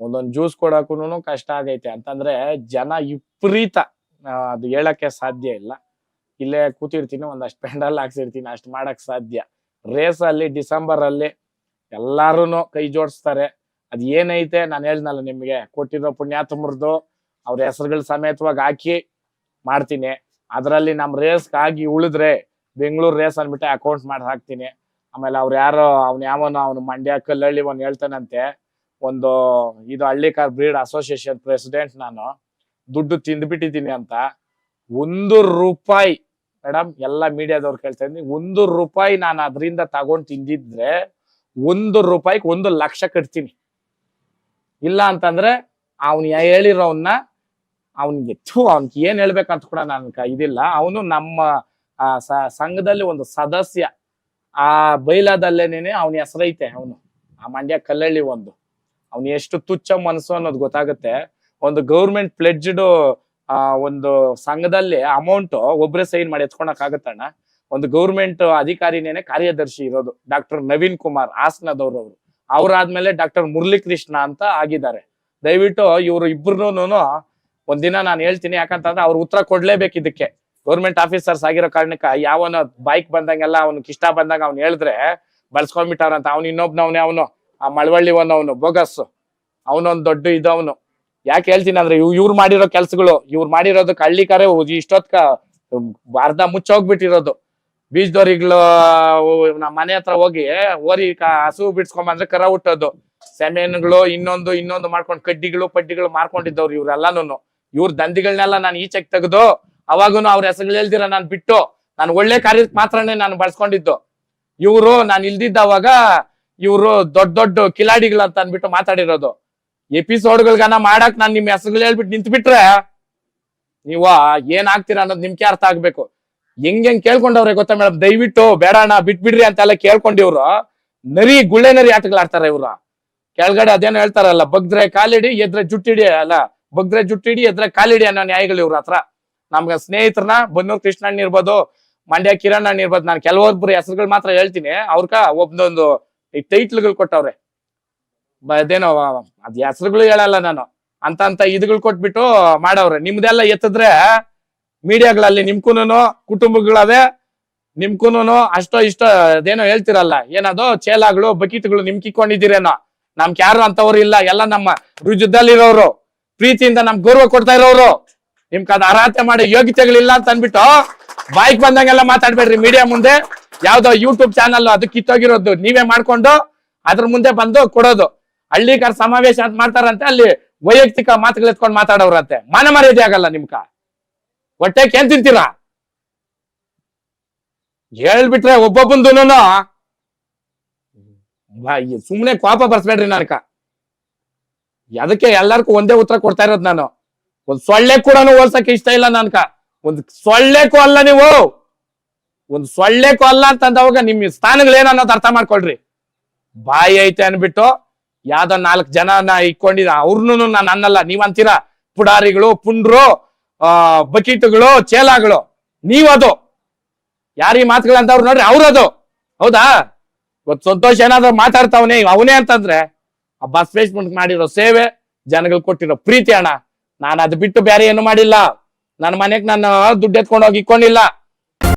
ಒಂದೊಂದ್ ಜ್ಯೂಸ್ ಕೊಡಕ್ಕೂ ಕಷ್ಟ ಆಗೈತೆ. ಅಂತಂದ್ರೆ ಜನ ವಿಪರೀತ ಅದು ಹೇಳಕ್ಕೆ ಸಾಧ್ಯ ಇಲ್ಲ. ಇಲ್ಲೇ ಕೂತಿರ್ತೀನಿ, ಒಂದಷ್ಟು ಪೆಂಡಲ್ ಹಾಕ್ಸಿರ್ತೀನಿ, ಅಷ್ಟು ಮಾಡಕ್ ಸಾಧ್ಯ. ರೇಸ್ ಅಲ್ಲಿ ಡಿಸೆಂಬರ್ ಅಲ್ಲಿ ಎಲ್ಲಾರುನು ಕೈ ಜೋಡಿಸ್ತಾರೆ. ಅದ್ ಏನೈತೆ ನಾನು ಹೇಳ್ದಲ್ಲ ನಿಮ್ಗೆ, ಕೊಟ್ಟಿರೋ ಪುಣ್ಯಾತ್ಮರ್ದು ಅವ್ರ ಹೆಸರುಗಳ ಸಮೇತವಾಗಿ ಹಾಕಿ ಮಾಡ್ತೀನಿ. ಅದರಲ್ಲಿ ನಮ್ ರೇಸ್ ಆಗಿ ಉಳಿದ್ರೆ ಬೆಂಗಳೂರು ರೇಸ್ ಅಂದ್ಬಿಟ್ಟು ಅಕೌಂಟ್ ಮಾಡಿ ಹಾಕ್ತೀನಿ. ಆಮೇಲೆ ಅವ್ರು ಯಾರೋ, ಅವ್ನ ಯಾವನೋ, ಅವ್ನು ಮಂಡ್ಯ ಕಲ್ಲಳ್ಳಿ ಒಂದ್ ಹೇಳ್ತಾನಂತೆ ಒಂದು ಇದು ಹಳ್ಳಿಕಾರ್ ಬ್ರೀಡ್ ಅಸೋಸಿಯೇಷನ್ ಪ್ರೆಸಿಡೆಂಟ್ ನಾನು. ದುಡ್ಡು ತಿಂದ್ಬಿಟ್ಟಿದ್ದೀನಿ ಅಂತ. ಒಂದು ರೂಪಾಯಿ ಮೇಡಮ್ ಎಲ್ಲ ಮೀಡಿಯಾದವ್ರು ಕೇಳ್ತಾ ಇದ್ದೀನಿ. ಒಂದು ರೂಪಾಯಿ ನಾನು ಅದರಿಂದ ತಗೊಂಡು ತಿಂದಿದ್ರೆ ಒಂದು ರೂಪಾಯಿಗೆ ಒಂದು ಲಕ್ಷ ಕಟ್ತೀನಿ. ಇಲ್ಲ ಅಂತಂದ್ರೆ ಅವ್ನು ಹೇಳಿರೋವನ್ನ ಅವನಿಗೆ ಥೂ ಅವ್ನಿಗೆ ಏನ್ ಹೇಳ್ಬೇಕಂತ ಕೂಡ ನನ್ ಇದಿಲ್ಲ. ಅವನು ನಮ್ಮ ಸಂಘದಲ್ಲಿ ಒಂದು ಸದಸ್ಯ. ಆ ಬೈಲಾದಲ್ಲೇನೇನೆ ಅವನ ಹೆಸರೈತೆ ಅವನು. ಆ ಮಂಡ್ಯ ಕಲ್ಲಳ್ಳಿ ಒಂದು. ಅವ್ನು ಎಷ್ಟು ತುಚ್ಛ ಮನಸ್ಸು ಅನ್ನೋದು ಗೊತ್ತಾಗುತ್ತೆ. ಒಂದು ಗೌರ್ಮೆಂಟ್ ಪ್ಲೆಡ್ಜ್ಡ್ ಆ, ಒಂದು ಸಂಘದಲ್ಲಿ ಅಮೌಂಟ್ ಒಬ್ಬರೇ ಸೈನ್ ಮಾಡಿ ಎತ್ಕೊಳಕ್ ಆಗತ್ತಣ್ಣ ಒಂದು ಗೌರ್ಮೆಂಟ್ ಅಧಿಕಾರಿನೇನೆ ಕಾರ್ಯದರ್ಶಿ ಇರೋದು ಡಾಕ್ಟರ್ ನವೀನ್ ಕುಮಾರ್ ಹಾಸನದವ್ರು ಅವರು. ಅವ್ರಾದ್ಮೇಲೆ ಡಾಕ್ಟರ್ ಮುರಳಿ ಕೃಷ್ಣ ಅಂತ ಆಗಿದ್ದಾರೆ. ದಯವಿಟ್ಟು ಇವರು ಇಬ್ರು ಒಂದಿನ ನಾನು ಹೇಳ್ತೀನಿ, ಯಾಕಂತಂದ್ರೆ ಅವ್ರು ಉತ್ತರ ಕೊಡ್ಲೇಬೇಕು ಇದಕ್ಕೆ. ಗೌರ್ಮೆಂಟ್ ಆಫೀಸರ್ಸ್ ಆಗಿರೋ ಕಾರಣಕ್ಕ ಯಾವನ ಬೈಕ್ ಬಂದಂಗೆಲ್ಲ ಅವ್ನಿಗೆ ಇಷ್ಟ ಬಂದಾಗ ಅವ್ನು ಹೇಳಿದ್ರೆ ಬಳಸ್ಕೊಂಡ್ಬಿಟ್ಟಾರಂತ ಅವ್ನು ಇನ್ನೊಬ್ನವ್ನೆ ಅವನು. ಆ ಮಳವಳ್ಳಿ ಅವನು ಬೋಗಸ್. ಅವನೊಂದ್ ದೊಡ್ಡ ಇದವನು ಯಾಕೆ ಹೇಳ್ತೀನಿ ಅಂದ್ರೆ, ಇವ್ ಇವ್ರು ಮಾಡಿರೋ ಕೆಲ್ಸಗಳು, ಇವ್ರು ಮಾಡಿರೋದಕ್ಕೆ ಹಳ್ಳಿ ಕರೆ ಇಷ್ಟೊತ್ಕ ಅರ್ಧ ಮುಚ್ಚೋಗ್ಬಿಟ್ಟಿರೋದು ಬೀಜದವ್ರಿಗಳು ನಮ್ಮ ಮನೆ ಹತ್ರ ಹೋಗಿ ಓರಿ ಹಸು ಬಿಡ್ಸ್ಕೊಂಬಂದ್ರೆ ಕರ ಹುಟ್ಟೋದು. ಸೆಮೆನ್ಗಳು, ಇನ್ನೊಂದು ಇನ್ನೊಂದು ಮಾಡ್ಕೊಂಡು ಕಡ್ಡಿಗಳು, ಪಡ್ಡಿಗಳು ಮಾರ್ಕೊಂಡಿದ್ದವ್ರು ಇವ್ರೆಲ್ಲಾನು ಇವ್ರ ದಂಧಿಗಳನ್ನೆಲ್ಲ ನಾನು ಈಚೆಗೆ ತೆಗೆದು ಅವಾಗೂ ಅವ್ರ ಹೆಸರುಗಳು ಹೇಳ್ದಿರ, ನಾನು ಬಿಟ್ಟು. ನಾನು ಒಳ್ಳೆ ಕಾರ್ಯಕ್ಕೆ ಮಾತ್ರನೇ ನಾನು ಬಳಸ್ಕೊಂಡಿದ್ದು. ಇವರು, ನಾನು ಇಲ್ದಿದ್ದವಾಗ ಇವರು ದೊಡ್ಡ ದೊಡ್ಡ ಕಿಲಾಡಿಗಳು ಅಂತ ಅನ್ಬಿಟ್ಟು ಮಾತಾಡಿರೋದು. ಎಪಿಸೋಡ್ಗಳ್ಗನ ಮಾಡಕ್ ನಾನು ನಿಮ್ ಹೆಸರುಗಳು ಹೇಳ್ಬಿಟ್ಟು ನಿಂತ್ಬಿಟ್ರೆ ನೀವ ಏನ್ ಆಗ್ತೀರಾ ಅನ್ನೋದು ನಿಮ್ಗೆ ಅರ್ಥ ಆಗ್ಬೇಕು. ಹೆಂಗ್ ಹೆಂಗ್ ಕೇಳ್ಕೊಂಡವ್ರೆ ಗೊತ್ತಾ ಮೇಡಮ್? ದಯವಿಟ್ಟು ಬೇಡ ಅಣ್ಣ, ಬಿಟ್ಬಿಡ್ರಿ ಅಂತೆಲ್ಲ ಕೇಳ್ಕೊಂಡಿವ್ರು. ನರಿ ಗುಳ್ಳೆ ನರಿ ಆಟಗಳು ಆಡ್ತಾರೆ ಇವ್ರ. ಕೆಳಗಡೆ ಅದೇನೋ ಹೇಳ್ತಾರಲ್ಲ, ಬಗ್ದ್ರೆ ಕಾಲಿಡಿ, ಎದ್ರೆ ಜುಟ್ಟಿಡಿ ಅಲ್ಲ, ಬಗ್ದ್ರೆ ಜುಟ್ಟಿಡಿ, ಎದ್ರೆ ಕಾಲಿಡಿ ಅನ್ನೋ ನ್ಯಾಯಗಳು ಇವ್ರ ಹತ್ರ. ನಮ್ಗ ಸ್ನೇಹಿತರನ್ನ ಬನ್ನೂರ್ ಕೃಷ್ಣಣ್ಣ ಇರ್ಬೋದು, ಮಂಡ್ಯ ಕಿರಣ್ ಅಣ್ಣ ಇರ್ಬೋದು, ನಾನು ಕೆಲವೊಬ್ಬರು ಹೆಸರುಗಳು ಮಾತ್ರ ಹೇಳ್ತೀನಿ. ಅವ್ರಕ ಒಬ್ದೊಂದು ಟೈಟ್ಲ್ಗಳು ಕೊಟ್ಟವ್ರೆ. ಅದೇನೋ ಅದ್ ಹೆಸರುಗಳು ಹೇಳಲ್ಲ ನಾನು. ಅಂತ ಅಂತ ಇದುಗಳು ಕೊಟ್ಬಿಟ್ಟು ಮಾಡವ್ರೆ. ನಿಮ್ದೆಲ್ಲ ಎತ್ತಿದ್ರೆ ಮೀಡಿಯಾಗಳಲ್ಲಿ ನಿಮ್ಕೂನು ಕುಟುಂಬಗಳದೇ ನಿಮ್ಕೂನು ಅಷ್ಟೋ ಇಷ್ಟೋ ಅದೇನೋ ಹೇಳ್ತಿರಲ್ಲ. ಏನದು ಚೇಲಾಗಳು, ಬಕೀಟ್ಗಳು ನಿಮ್ಕಿಕೊಂಡಿದ್ದೀರೇನೋ ನಮ್ಗೆ ಯಾರು ಅಂತವ್ರು ಇಲ್ಲ. ಎಲ್ಲ ನಮ್ಮ ರುಜುದಲ್ಲಿರೋರು. ಪ್ರೀತಿಯಿಂದ ನಮ್ಗೆ ಗೌರವ ಕೊಡ್ತಾ ಇರೋರು. ನಿಮ್ಗೆ ಅದ್ ಅರ್ಹತೆ ಮಾಡಿ ಯೋಗ್ಯತೆಗಳಿಲ್ಲ ಅಂತ ಅನ್ಬಿಟ್ಟು ಬಾಯ್ಕ್ ಬಂದಂಗೆಲ್ಲ ಮಾತಾಡ್ಬೇಡ್ರಿ ಮೀಡಿಯಾ ಮುಂದೆ. ಯಾವ್ದೋ ಯೂಟ್ಯೂಬ್ ಚಾನಲ್ ಅದು ಕಿತ್ತೋಗಿರೋದು ನೀವೇ ಮಾಡ್ಕೊಂಡು ಅದ್ರ ಮುಂದೆ ಬಂದು ಕೊಡೋದು. ಹಳ್ಳಿಕಾರ್ ಸಮಾವೇಶ ಅಂತ ಮಾಡ್ತಾರಂತೆ, ಅಲ್ಲಿ ವೈಯಕ್ತಿಕ ಮಾತುಗಳು ಎತ್ಕೊಂಡು ಮಾತಾಡೋರಂತೆ ಮನ ಮರ್ಯಾದೆ ಆಗಲ್ಲ ನಿಮ್ಕ ಹೊಟ್ಟೆ ಏನ್ ತಿಂತೀರಾ? ಹೇಳ್ಬಿಟ್ರೆ ಒಬ್ಬೊಬ್ಬಂದೂನು ಸುಮ್ನೆ ಕೋಪ ಬರ್ಸ್ಬೇಡ್ರಿ ನನ್ಕ. ಅದಕ್ಕೆ ಎಲ್ಲಾರ್ಗೂ ಒಂದೇ ಉತ್ತರ ಕೊಡ್ತಾ ಇರೋದು ನಾನು. ಒಂದ್ ಸೊಳ್ಳೆ ಕೂಡ ಓಡ್ಸಕ್ ಇಷ್ಟ ಇಲ್ಲ ನನ್ಕ ಒಂದ್ ಸೊಳ್ಳೆಕ್ಕೂ ಅಲ್ಲ ನೀವು. ಒಂದ್ ಸೊಳ್ಳೆಕ್ಕೂ ಅಲ್ಲ ಅಂತಂದವಾಗ ನಿಮ್ ಏನ ಅನ್ನೋದು ಅರ್ಥ ಮಾಡ್ಕೊಳ್ರಿ. ಬಾಯಿ ಐತೆ ಅನ್ಬಿಟ್ಟು ಯಾವ್ದೋ ನಾಲ್ಕು ಜನ ನಾ ಇಕ್ಕೊಂಡಿದ ಅವ್ರನ್ನು ನಾನು ಅನ್ನಲ್ಲ. ನೀವ್ ಅಂತೀರಾ ಪುಡಾರಿಗಳು, ಪುಂಡ್ರು, ಆ, ಬಕೀಟುಗಳು, ಚೇಲಾಗಳು. ನೀವದು. ಯಾರೀ ಮಾತುಗಳಂತವ್ರು ನೋಡ್ರಿ, ಅವ್ರದು. ಹೌದಾ? ಇವತ್ತು ಸಂತೋಷ ಏನಾದ್ರು ಮಾತಾಡ್ತಾವನೇ, ಅವನೇ ಅಂತಂದ್ರೆ ಆ ಬಸ್ ಫೇಸ್ಬುಕ್ ಮಾಡಿರೋ ಸೇವೆ, ಜನಗಳು ಕೊಟ್ಟಿರೋ ಪ್ರೀತಿ ಅಣ್ಣ. ನಾನು ಅದು ಬಿಟ್ಟು ಬೇರೆ ಏನು ಮಾಡಿಲ್ಲ. ನನ್ನ ಮನೆಗ್ ನಾನು ದುಡ್ಡು ಎತ್ಕೊಂಡು ಹೋಗಿ ಇಕ್ಕೊಂಡಿಲ್ಲ.